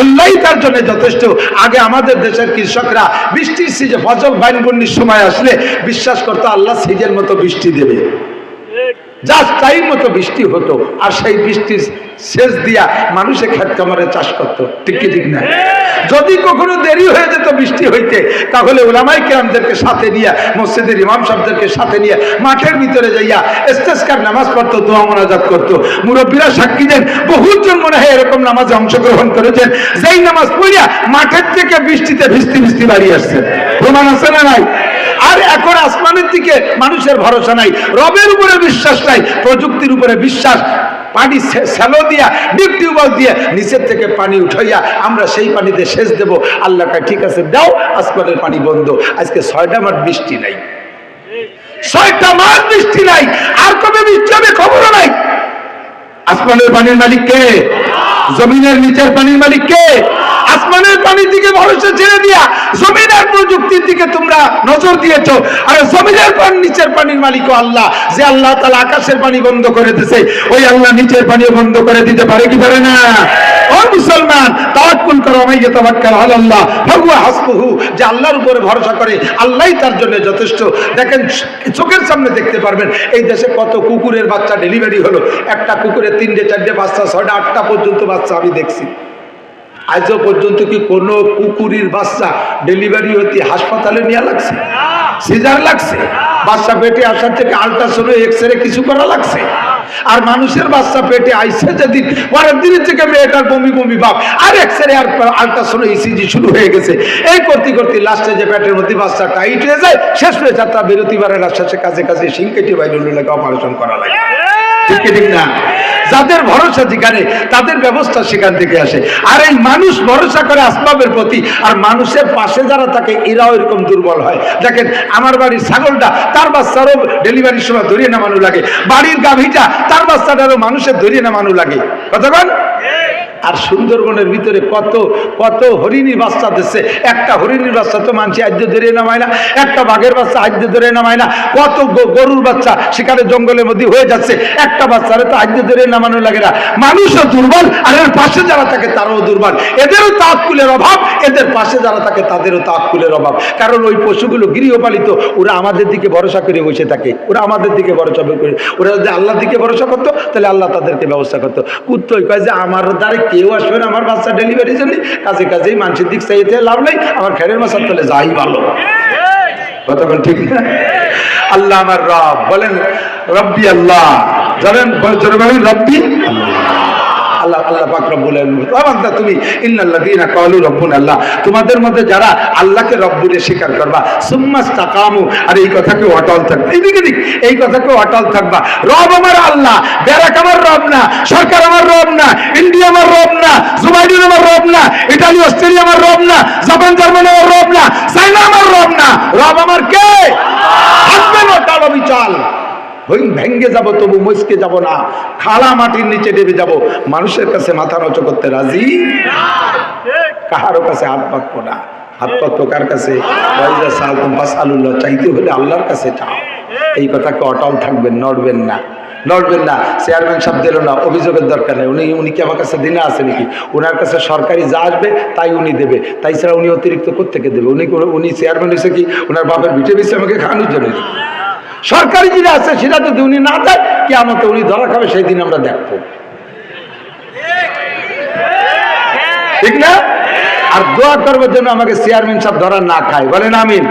আল্লাহই তার জন্য যথেষ্ট। আগে আমাদের দেশের কৃষকরা বৃষ্টির সিজে ফসল বাইনবন্ডির সময় আসলে বিশ্বাস করতো আল্লাহ সিজের মতো বৃষ্টি দেবে। টাইম মতো বৃষ্টি হতো, আর সেই বৃষ্টির শেষ দিয়া মানুষের খেত কামারে চাষ করতো। ঠিক কি ঠিক না? যদি কখনো দেরি হয়ে যেত, বৃষ্টি হইতে, তাহলে ওলামাই কেরামদেরকে সাথে নিয়ে, মসজিদের ইমাম সাহেবদেরকে সাথে নিয়ে মাঠের ভিতরে যাইয়া ইস্তেস্কার নামাজ পড়তো, দোয়া মোনাজাত করতো। মুরব্বীরা সাক্ষী দেন, বহুজন মনে হয় এরকম নামাজে অংশগ্রহণ করেছেন, যেই নামাজ পড়িয়া মাঠের থেকে বৃষ্টিতে ভিস্তি ভিস্তি বাড়ি আসছে প্রমাণ আছে না নাই? আর এখন আসমানের দিকে মানুষের ভরসা নাই, রবের উপরে বিশ্বাস নাই, প্রযুক্তির উপরে বিশ্বাস পানি স্যালো দিয়া ডিপ টিউবওয়েল দিয়ে নিচের থেকে পানি উঠাইয়া আমরা সেই পানিতে সেচ দেব। আল্লাহ কয়, ঠিক আছে দাও আসমানের পানি বন্ধ। আজকে ছয়টা মাঠ বৃষ্টি নাই। ছয়টা মাস বৃষ্টি নাই। আর কবে বৃষ্টি হবে খবরও নাই। আসমানের পানির মালিক কে? জমিনের নিচের পানির মালিক কে? আসমানের পানির দিকে ভরসা ছেড়ে দিয়া জমিনের প্রযুক্তির দিকে তোমরা নজর দিয়েছ। আর জমিনের পানি, নিচের পানির মালিকও আল্লাহ। যে আল্লাহ তালা আকাশের পানি বন্ধ করে দিছে, ওই আল্লাহ নিচের পানিও বন্ধ করে দিতে পারে কি পারে না? মুসলমান আমি যে আল্লাহর উপরে ভরসা করে, আল্লাহই তার জন্য যথেষ্ট। দেখেন, চোখের সামনে দেখতে পারবেন, এই দেশে কত কুকুরের বাচ্চা ডেলিভারি হলো। একটা কুকুরের তিনটে, চারটে বাচ্চা আটটা পর্যন্ত বাচ্চা আমি দেখছি। আজও পর্যন্ত কি কোনো কুকুরির বাচ্চা ডেলিভারি হতে হাসপাতালে নিয়ে লাগছে? সিজার লাগছে? বাচ্চা পেটে আসার থেকে আল্ট্রাসাউন্ড এক্স রে কিছু করা লাগছে? আর মানুষের বাচ্চা পেটে আইসে যেদিন পরের দিনের থেকে মেয়েটার বমি বমি ভাব, আর এক্স রে আর আল্ট্রাসাউন্ড ইসিজি শুরু হয়ে গেছে। এই করতে করতে লাস্টে যে পেটের মধ্যে বাচ্চা টাইট হয়ে যায়, শেষ হয়ে যাত্রা বিরতি বারের আশ্বাসে কাছে কাছে সিংকেটি বাইরে অপারেশন করা লাগে। ঠিক ঠিক না? যাদের ভরসা যেখানে, তাদের ব্যবস্থা সেখান থেকে আসে। আর এই মানুষ ভরসা করে আসবাবের প্রতি, আর মানুষের পাশে যারা থাকে, এরাও এরকম দুর্বল হয়। দেখেন, আমার বাড়ির ছাগলটা, তার বাচ্চারও ডেলিভারির সময় ধরিয়ে নামানো লাগে। বাড়ির গাভীটা, তার বাচ্চাটারও মানুষের ধরিয়ে নামানো লাগে। কতক্ষণ আর সুন্দরবনের ভিতরে কত কত হরিণীর বাচ্চা দিচ্ছে একটা হরিণীর বাচ্চা তো মানছি আদ্য ধরে নামায় না, একটা বাঘের বাচ্চা আদ্য ধরে নামায় না। কত গরুর বাচ্চা সেখানে জঙ্গলের মধ্যে হয়ে যাচ্ছে, একটা বাচ্চারে তো আদ্য ধরে নামানো লাগে না। মানুষও দুর্বল, আর এর পাশে যারা থাকে তারাও দুর্বল। এদেরও তাকুলের অভাব, এদের পাশে যারা থাকে তাদেরও তাকুলের অভাব। কারণ ওই পশুগুলো গৃহপালিত, ওরা আমাদের দিকে ভরসা করে বসে থাকে। ওরা আমাদের দিকে ভরসা করে, ওরা যদি আল্লাহর দিকে ভরসা করতো, তাহলে আল্লাহ তাদেরকে ব্যবস্থা করতো। কুত্তই কয় যে, আমার দ্বারে কেউ আসবে না, আমার বাচ্চা ডেলিভারি জন্য। কাছে কাছেই মানুষের দিক চাইতে লাভ নেই, আমার খেরের মাসার তাহলে যাই ভালো। কতক্ষণ ঠিক? না আল্লাহ আমার রব বলেন, রব্বি আল্লাহ। জানেন রব্বি আল্লাহ। আল্লাহ পাক রব্বুল আলামিন তুমি ইন্নাল্লাযীনা ক্বালু রব্বুনা আল্লাহ, তোমাদের মধ্যে যারা আল্লাহকে রব বলে স্বীকার করবা সুম্মাস্তাকামু আর এই কথাকে অটল থাকবে এইদিকে দিক এই কথাকে অটল থাকবা। রব আমার আল্লাহ, ব্যারাক আমার রব না, সরকার আমার রব না, ইন্ডিয়া আমার রব না জুবাইডুল আমার রব না, ইটালি, অস্ট্রেলিয়া আমার রব না, জাপান, জার্মানি আমার রব না চাইনা আমার রব না। রব আমার কে? থাকবে না তার অবিচাল। ভেঙ্গে যাব, তবু মুসকে যাব না। খালা মাটির নিচে ডেবে যাব। মানুষের কাছে মাথা নচ করতে রাজি? কাছে হাত না। হাত কাছে? চাইতে হলে আল্লাহর কাছে চাও। এই কথাকে অটল থাকবেন, নড়বেন না। না। চেয়ারম্যান সাহেব দিল না, অভিযোগের দরকার নেই। উনি উনি কি আমার কাছে দিনে আছে নাকি? ওনার কাছে সরকারি যা আসবে, তাই উনি দেবে। তাই ছাড়া উনি অতিরিক্ত কোথেকে দেবে? উনি উনি চেয়ারম্যান হয়েছে কি? ওনার বাপের ভিটে বিছে আমাকে খাওয়ানোর জন্য? সরকারি যেটা আছে সেটা যদি উনি না দেয় কি আমাকে উনি ধরা খাবে, সেই দিন আমরা দেখব। ঠিক না? আর দোয়া করবার জন্য আমাকে চেয়ারম্যান সাহেব ধরা না খায়। বলেন আমিন।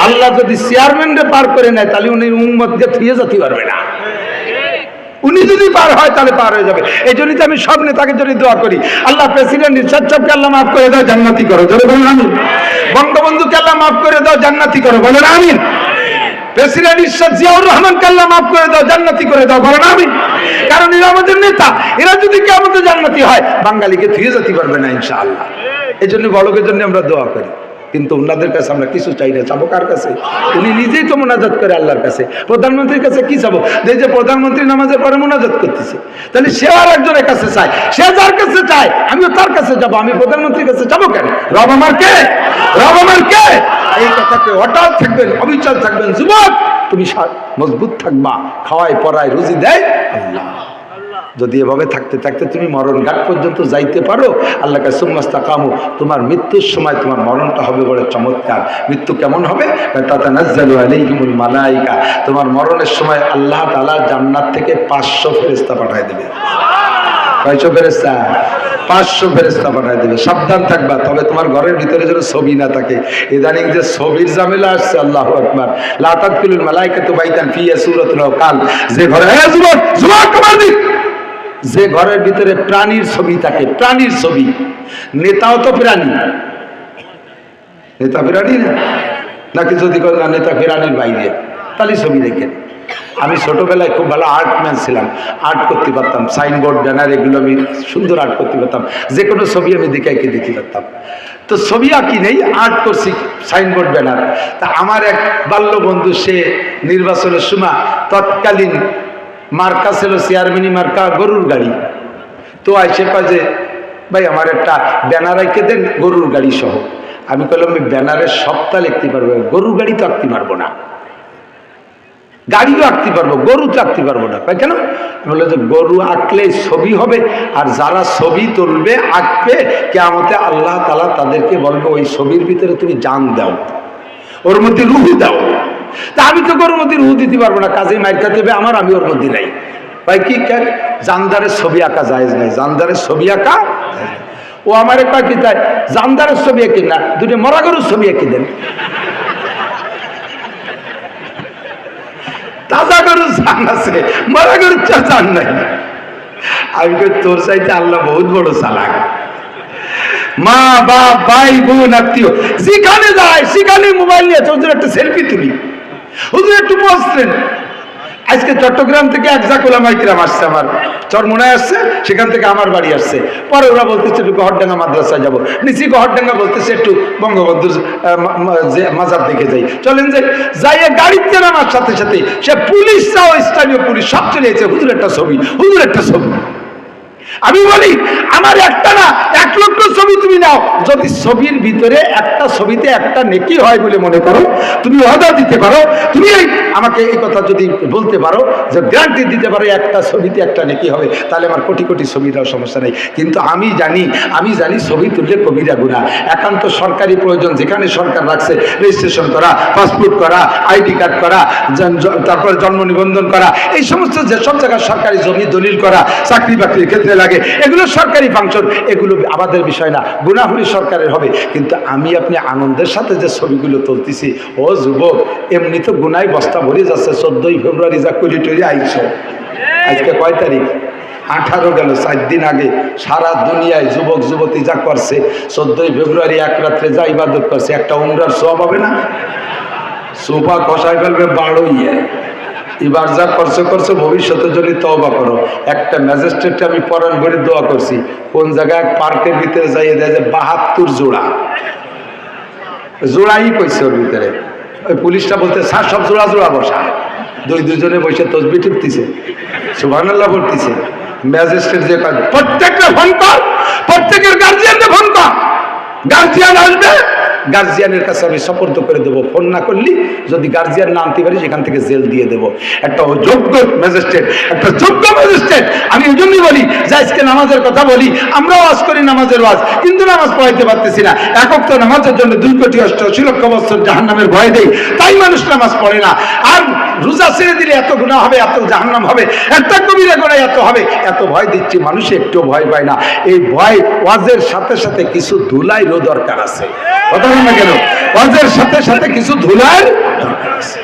আল্লাহ যদি চেয়ারম্যানরে পার করে নেয়, তাহলে উনি উম্মতকে থুয়ে যেতে পারবে না। উনি যদি পার হয়, তাহলে পার হয়ে যাবে। এই জন্যই তো আমি সব নেতাকে জন্য দোয়া করি। আল্লাহ প্রেসিডেন্ট ইরশাদ সাহেবকে আল্লাহ মাফ করে দাও, জান্নাতি করো। বলেন আমিন। বঙ্গবন্ধুকে আল্লাহ মাফ করে দাও, জান্নাতি করো। বলেন আমিন। প্রেসিডেন্ট ঈশ্বর জিয়াউর রহমান কাল্লা মাফ করে দাও, জান্নাতি করে দাও, বলেন আমি কারণ এরা আমাদের নেতা, এরা যদি কে আমাদের জান্নাতি হয়, বাঙালিকে থুয়ে যেতে পারবে না ইনশাআল্লাহ। এই জন্য বড়কের জন্য আমরা দোয়া করি। কিন্তু ওনাদের কাছে আমরা কিছু চাই না। চাবো কার কাছে? উনি নিজেই তো মোনাজাত করে আল্লাহর কাছে। প্রধানমন্ত্রীর কাছে কি চাবো এই যে প্রধানমন্ত্রী নামাজের পরে মোনাজাত করতেছে। তাহলে সে আর একজনের কাছে চায়। সে যার কাছে চায়, আমিও তার কাছে যাব। আমি প্রধানমন্ত্রীর কাছে যাব কেন? রব আমার কে? রব আমার কে? এই কথাকে অটল থাকবেন, অবিচল থাকবেন। যুবক, তুমি মজবুত থাকবা। খাওয়াই পড়ায়, রুজি দেয় আল্লাহ। যদি এভাবে থাকতে থাকতে তুমি মরণ ঘাট পর্যন্ত যাইতে পারো আল্লাহকে সুম্মাস্তা কামু তোমার মৃত্যুর সময় তোমার মরণটা হবে বড় চমৎকার। মৃত্যু কেমন হবে? তাতে নাজ্জালু আলাইহিমুল মালাইকা তোমার মরণের সময় আল্লাহ তালা জান্নাত থেকে পাঁচশো ফেরেস্তা পাঠায় দেবে। কয়শো ফেরেস্তা পাঁচশো ফেরেস্তা পাঠায় দেবে। সাবধান থাকবা, তবে তোমার ঘরের ভিতরে যেন ছবি না থাকে। ইদানিং যে ছবির জামেলা আসছে, আল্লাহ আকবার। লাতাতকুলুল মালাইকা তো বাইতান ফিয়া সূরাতুল কাল যে ঘরে যুবক যুবক, তোমার দিক যে ঘরের ভিতরে প্রাণীর ছবি থাকে, প্রাণীর ছবি। নেতাও তো প্রাণী। নেতা প্রাণী না? নাকি যদি নেতা প্রাণীর বাইরে, তাহলে ছবি রেখেন আমি ছোটবেলায় খুব ভালো আর্ট ম্যান ছিলাম। আর্ট করতে পারতাম, সাইনবোর্ড, ব্যানার, এগুলো আমি সুন্দর আর্ট করতে পারতাম। যে কোনো ছবি আমি দেখে এঁকে পারতাম। তো ছবি আঁকি নেই, আর্ট করছি, সাইনবোর্ড, ব্যানার। তা আমার এক বাল্য বন্ধু সে নির্বাচনের সময় তৎকালীন মার্কা ছিল চেয়ারম্যানি মার্কা, গরুর গাড়ি। তো আইসে যে, ভাই, আমার একটা ব্যানার আঁকে দেন, গরুর গাড়ি সহ। আমি বললাম আমি ব্যানারের সবটা লিখতে পারব গরুর গাড়ি তো আঁকতে পারব না। গাড়িও আঁকতে পারব, গরু তো আঁকতে পারব না। কেন? আমি বললাম, যে গরু আঁকলে ছবি হবে, আর যারা ছবি তুলবে, আঁকবে কেমতে আল্লাহ তালা তাদেরকে বলবে, ওই ছবির ভিতরে তুমি জান দাও, ওর মধ্যে রুহু দাও। তা আমি তো গরুর মধ্যে রুহু দিতে পারব না, কাজেই মাইর হবে, আমার আমি ওর মধ্যে নাই। ভাই, কি কেন? জানদারের ছবি আঁকা যায় নাই, জানদারের ছবি আঁকা ও আমার কয় কি তাই, জানদারের ছবি এঁকে না, দুটো মরা গরুর ছবি এঁকে দেন। তাজা গরুর জান আছে, মরা গরুর চা জান নাই। আমি তোর চাইতে আল্লাহ বহুত বড় চালাক। মা, বাপ, ভাই, বোন, আত্মীয়, যেখানে যায়, সেখানে মোবাইল নিয়ে হুজুর একটা সেলফি তুলি। একটু বসলেন আজকে চট্টগ্রাম থেকে এক আসছে আমার। চরমোনায় আসছে, সেখান থেকে আমার বাড়ি আসছে। পরে ওরা বলতেছে, একটু গহরডাঙ্গা মাদ্রাসায় যাব। গহরডাঙ্গা বলতেছে, একটু বঙ্গবন্ধুর যে মাজার দেখে যাই। চলেন যাই। যাইয়ে গাড়িতে নামার সাথে সাথে সে পুলিশ চাও স্থানীয় পুলিশ সব চলে এসেছে হুজুর, একটা ছবি, হুজুর, একটা ছবি। আমি বলি, আমার একটা না, এক লক্ষ ছবি তুমি নাও। যদি ছবির ভিতরে একটা ছবিতে একটা নেকি হয় বলে মনে করো, তুমি অর্ডার দিতে পারো, তুমি আমাকে এই কথা যদি বলতে পারো যে গ্যারান্টি দিতে পারো, একটা ছবিতে একটা নেকি হবে, তাহলে আমার কোটি কোটি ছবিটাও সমস্যা নেই। কিন্তু আমি জানি আমি জানি ছবি তুললে কবিরা গুণা। একান্ত সরকারি প্রয়োজন, যেখানে সরকার রাখছে রেজিস্ট্রেশন করা পাসপোর্ট করা, আইডি কার্ড করা তারপরে জন্ম নিবন্ধন করা, এই সমস্ত যেসব জায়গায় সরকারি জমি দলিল করা, চাকরি বাকরির ক্ষেত্রে লাগে। এগুলো সরকারি ফাংশন, এগুলো আমাদের বিষয় না। গুণাহলি সরকারের হবে। কিন্তু আমি আপনি আনন্দের সাথে যে ছবিগুলো তুলতেছি, ও যুবক, এমনি তো গুনায় বস্তা ভরে যাচ্ছে। চোদ্দই ফেব্রুয়ারি যা করি টরি আইছো। আজকে কয় তারিখ? আঠারো গেল, চার দিন আগে। সারা দুনিয়ায় যুবক, যুবতী যা করছে, চোদ্দই ফেব্রুয়ারি এক রাত্রে যা ইবাদত করছে, একটা উমরার সব হবে না? সোফা কষায় ফেলবে বারোইয়ে এবার যা করছ করছ, ভবিষ্যতে যদি তওবা করো। একটা ম্যাজিস্ট্রেটে আমি পরাণ ভরে দোয়া করছি, কোন জায়গায় এক পার্কের ভিতরে যাইয়ে দেয় যে বাহাত্তর জোড়া। জোড়াই কইছে ওর ভিতরে। ওই পুলিশটা বলতে স্যার, সব জোড়া জোড়া বসা। দুই দুজনে বসে তসবি টিপতেছে। সুবহানাল্লাহ বলতেছে। ম্যাজিস্ট্রেট যে কাজ প্রত্যেকটা ফোন কর, প্রত্যেকের গার্জিয়ানকে ফোন কর। গার্জিয়ান আসবে গার্জিয়ানের কাছে আমি সপর্দ করে দেবো। ফোন না করলি যদি গার্জিয়ান না আনতে পারি সেখান থেকে জেল দিয়ে দেবো। একটা যোগ্য ম্যাজিস্ট্রেট, একটা যোগ্য ম্যাজিস্ট্রেট, আমি ওই জন্যই বলি, যে আজকে নামাজের কথা বলি, আমরাও ওয়াজ করি নামাজের ওয়াজ, কিন্তু নামাজ পড়াইতে পারতেছি না। একক তো নামাজের জন্য দুই কোটি অষ্টআশি লক্ষ বছর জাহান নামের ভয় দেই, তাই মানুষ নামাজ পড়ে না। আর রোজা ছেড়ে দিলে এত গুণা হবে, এত জাহান্নাম হবে, একটা কবিরা গোড়ায় এত হবে, এত ভয় দিচ্ছি, মানুষ একটু ভয় পায় না। এই ভয় ওয়াজের সাথে সাথে কিছু ধুলাইরও দরকার আছে। কথা না কেন? ওয়াজের সাথে সাথে কিছু ধুলার দরকার আছে।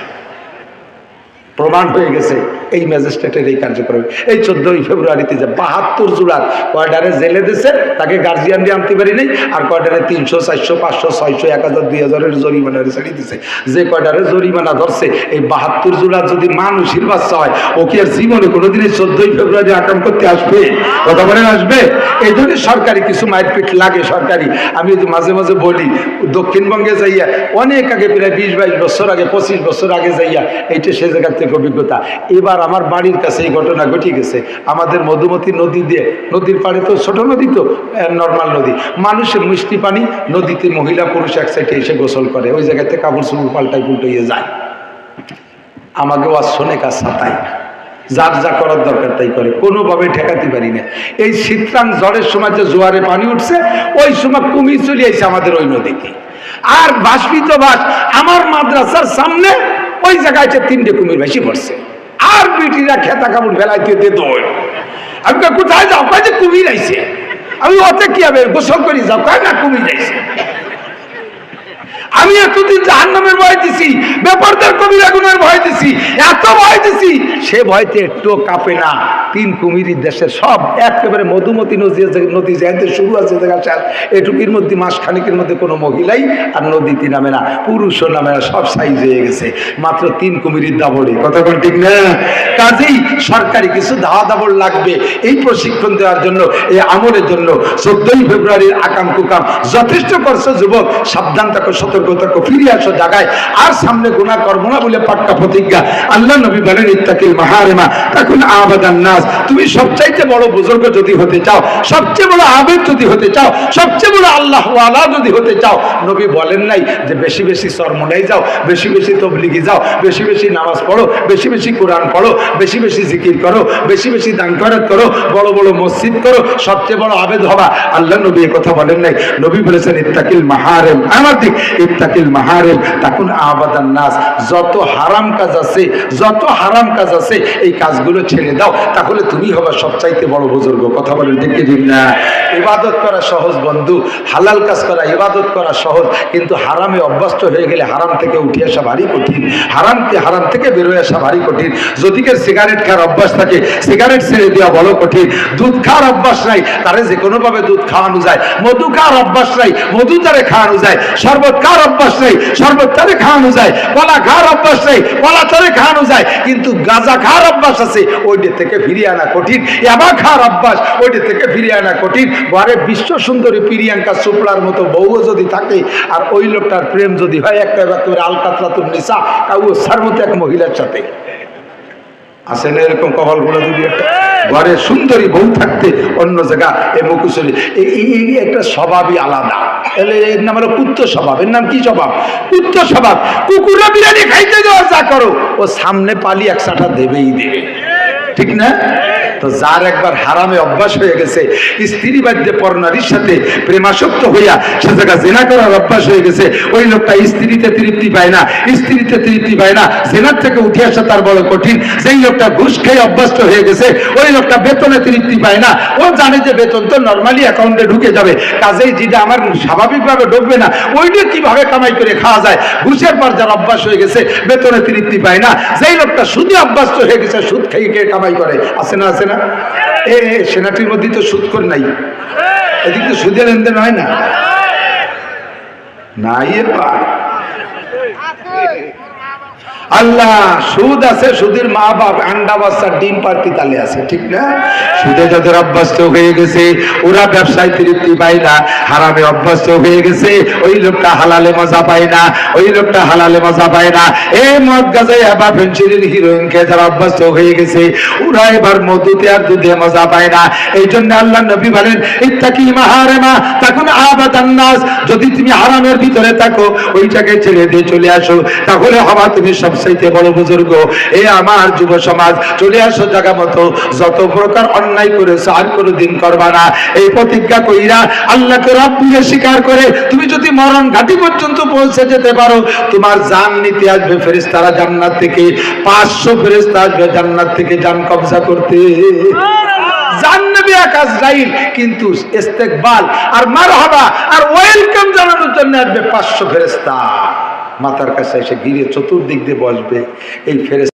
প্রমাণ হয়ে গেছে, এই ম্যাজিস্ট্রেটের এই কার্যক্রম। এই চোদ্দই ফেব্রুয়ারিতে যে বাহাত্তর জুড়ার কয়ডারে জেলে দিছে, তাকে গার্জিয়ান দিয়ে আনতে পারি নাই, আর কয়ডারে তিনশো, চারশো, পাঁচশো, ছয়শো, এক হাজার, দুই হাজারের জরিমানা ছেড়ে দিছে। যে কয়ডারে জরিমানা ধরছে, এই বাহাত্তর জুড়ার যদি মানুষের বাচ্চা হয়, ও কি আর জীবনে কোনোদিন এই চোদ্দই ফেব্রুয়ারি আকাম করতে আসবে? কথা বলেন, আসবে? এই জন্য সরকারি কিছু মারপিট লাগে সরকারি। আমি যদি মাঝে মাঝে বলি, দক্ষিণবঙ্গে যাইয়া, অনেক আগে প্রায় বিশ, বাইশ বছর আগে, পঁচিশ বছর আগে যাইয়া, এইটা সে জায়গার থেকে অভিজ্ঞতা। এবার আমার বাড়ির কাছে এই ঘটনা ঘটে গেছে। আমাদের মধুমতি নদী দিয়ে, নদীর পাড়ে তো ছোট নদী তো নর্মাল নদী। মানুষের মিষ্টি পানি নদীতে মহিলা পুরুষ এক সাইডে এসে গোসল করে। ওই জায়গাতে কাপড় চুপড় পাল্টাই পুল্টাইয়ে যায়। আমাকে ওয়াজ শোনে কাজ সাতাই যার যা করার দরকার তাই করে। কোনোভাবে ঠেকাতে পারি না। এই শীতরাং ঝড়ের সময় যে জোয়ারে পানি উঠছে, ওই সময় কুমির চলে আসছে আমাদের ওই নদীতে। আর বাষ্পিত বাস আমার মাদ্রাসার সামনে ওই জায়গায় যে তিনটে কুমির বেশি পড়ছে। আর বিটিরা খেতা কামড় ফেলাইতে দে দৌড়। আমি কোথায় যাও? কয় কুমির আইছে। আমি, অতে কি হবে? গোসল করি যাও। কয়, না, কুমির আইছে। আমি এতদিন জাহান নামের ভয় দিছি, বেপরদার কবির আগুনের ভয় দিছি, এত ভয় দিছি। সে ভয়তে একটু কাঁপে না। তিন কুমিরি দেশের সব, একেবারে মধুমতি নদী নদী যেতে শুরু আছে দেখা শেষ। এটুকির মধ্যে মাস খানিকের মধ্যে কোনো মহিলাই আর নদীতে নামে না, পুরুষও নামে না, সব সাইজ হয়ে গেছে। মাত্র তিন কুমিরির দাবড়ে। কথা কোন ঠিক না? কাজেই সরকারি কিছু ধাওয়া দাবড় লাগবে। এই প্রশিক্ষণ দেওয়ার জন্য, এই আমলের জন্য চোদ্দই ফেব্রুয়ারির আকাম কুকাম। যথেষ্ট করছ যুবক, সাবধান থাকো, সতর্ক থাকো ফিরে আসো জায়গায় আর সামনে গুণা করব না বলে পাক্কা প্রতিজ্ঞা। আল্লাহ নবী বলেন, ইত্তাকিল মাহারেমা তখন আবাদান নাস। তুমি সবচাইতে বড় বুজুর্গ যদি হতে চাও, সবচেয়ে বড় আবেদ যদি হতে চাও, সবচেয়ে বড় আল্লাহ আলা যদি হতে চাও, নবী বলেন নাই যে বেশি বেশি সরমনাই যাও, বেশি বেশি তবলিগি যাও, বেশি বেশি নামাজ পড়ো, বেশি বেশি কোরআন পড়ো, বেশি বেশি জিকির করো, বেশি বেশি দান খয়রাত করো, বড় বড় মসজিদ করো, সবচেয়ে বড় আবেদ হবা। আল্লাহ নবী কথা বলেন নাই। নবী বলেছেন, ইত্তাকিল মাহারেম। আমার দিক ইত্তাকিল মাহারেম তখন আবাদান নাস। যত হারাম কাজ আছে, যত হারাম কাজ আছে, এই কাজগুলো ছেড়ে দাও। তাহলে তুমি হবা সবচাইতে বড় বুজুর্গ। কথা বলেন দেখে দিন না? ইবাদত করা সহজ বন্ধু, হালাল কাজ করা, ইবাদত করা সহজ, কিন্তু হারামে অভ্যস্ত হয়ে গেলে হারাম থেকে উঠে আসা ভারী কঠিন। হারাম হারাম থেকে বেরোয় আসা ভারী কঠিন। যদি কেউ সিগারেট খাওয়ার অভ্যাস থাকে, সিগারেট ছেড়ে দেওয়া বড় কঠিন। দুধ খাওয়ার অভ্যাস নাই, তারে যে কোনোভাবে দুধ খাওয়ানো যায়। মধু খাওয়ার অভ্যাস নাই, মধু তারে খাওয়ানো যায়। শরবত খাওয়ার অভ্যাস নেই, শরবত তারে খাওয়ানো যায়। কলা খাওয়ার অভ্যাস নেই, কলা তারে খাওয়ানো যায়। কিন্তু গাঁজা খাওয়ার অভ্যাস আছে ওইটা থেকে ফিরিয়ে আনা কঠিন। ইয়াবা খাওয়ার অভ্যাস ওইটা থেকে ফিরিয়ে আনা কঠিন। ঘরে বিশ্ব সুন্দরী প্রিয়াঙ্কা চোপড়ার মতো বউও যদি থাকে, আর ওই লোকটার প্রেম যদি হয়, একটা একেবারে আলকাতরাতুর নিশা কাউ সার মতো এক মহিলার সাথে। আছে না এরকম কপালগুলো যদি একটা? ঘরে সুন্দরী বউ থাকতে অন্য জায়গা এই মুকুশরী এই একটা স্বভাবই আলাদা। এলে এর নাম হলো কুত্ত স্বভাব। এর নাম কি স্বভাব? কুত্ত স্বভাব। কুকুরে বিরিয়ানি খাইতে দেওয়া যা করো, ও সামনে পালি এক সাটা দেবেই দেবে। ঠিক না? তো যার একবার হারামে অভ্যাস হয়ে গেছে, স্ত্রী বাদ্যে পরনারীর সাথে প্রেমাসক্ত হইয়া সে জায়গা জেনা করার অভ্যাস হয়ে গেছে, ওই লোকটা স্ত্রীতে তৃপ্তি পায় না, স্ত্রীতে তৃপ্তি পায় না, জেনার থেকে উঠে আসা তার বড় কঠিন সেই লোকটা ঘুষ খেয়ে অভ্যস্ত হয়ে গেছে, ওই লোকটা বেতনে তৃপ্তি পায় না, ও জানে যে বেতন তো নর্মালি অ্যাকাউন্টে ঢুকে যাবে, কাজেই যেটা আমার স্বাভাবিকভাবে ঢুকবে না, ওইটা কীভাবে কামাই করে খাওয়া যায়, ঘুষের পর যার অভ্যাস হয়ে গেছে, বেতনে তৃপ্তি পায় না, যেই লোকটা শুধু অভ্যস্ত হয়ে গেছে, সুদ খেয়ে কামাই করে, আছে না আছে না? এ এ, সেনাটির মধ্যে তো সুদ করে নাই। এদিকে সুদের লেনদেন হয় না। নাই এ বা আল্লাহ, সুদ আছে, সুদের মা বাপ আন্ডা বাচ্চা, ডিম পার্টি তালে আছে, ঠিক না? সুদে যাদের অভ্যস্ত হয়ে গেছে, ওরা ব্যবসায় তৃপ্তি পায় না, হারামে অভ্যস্ত হয়ে গেছে, ওই লোকটা হালালে মজা পায় না, ওই লোকটা হালালে মজা পায় না। এই মদ গাছে এবার হিরোইন খেয়ে যারা অভ্যস্ত হয়ে গেছে, ওরা এবার মধুতে আর দুধে মজা পায় না। এই জন্য আল্লাহ নবী বলেন, ইত্তাকি মাহারেমা, তখন আবাদান নাস যদি তুমি হারামের ভিতরে থাকো ওইটাকে ছেড়ে দিয়ে চলে আসো, তাহলে হবা তুমি সবচাইতে বড় বুজুর্গ এ আমার যুব সমাজ চলে আসো জায়গা মতো। যত প্রকার অন্যায় করেছ আর কোনোদিন করবা না। এই প্রতিজ্ঞা কইরা আল্লাহকে রব বলে স্বীকার করে তুমি যদি মরণ ঘাটি পর্যন্ত পৌঁছে যেতে পারো তোমার জান নিতে আসবে ফেরেশতারা জান্নাত থেকে। পাঁচশো ফেরেশতা আসবে জান্নাত থেকে জান কবজা করতে। কিন্তু ইস্তেকবাল আর মারহাবা আর ওয়েলকাম জানানোর জন্য আসবে পাঁচশো ফেরেশতা। মাথার কাছে এসে ঘিরে চতুর্দিক দিয়ে বসবে। এই ফেরেশতা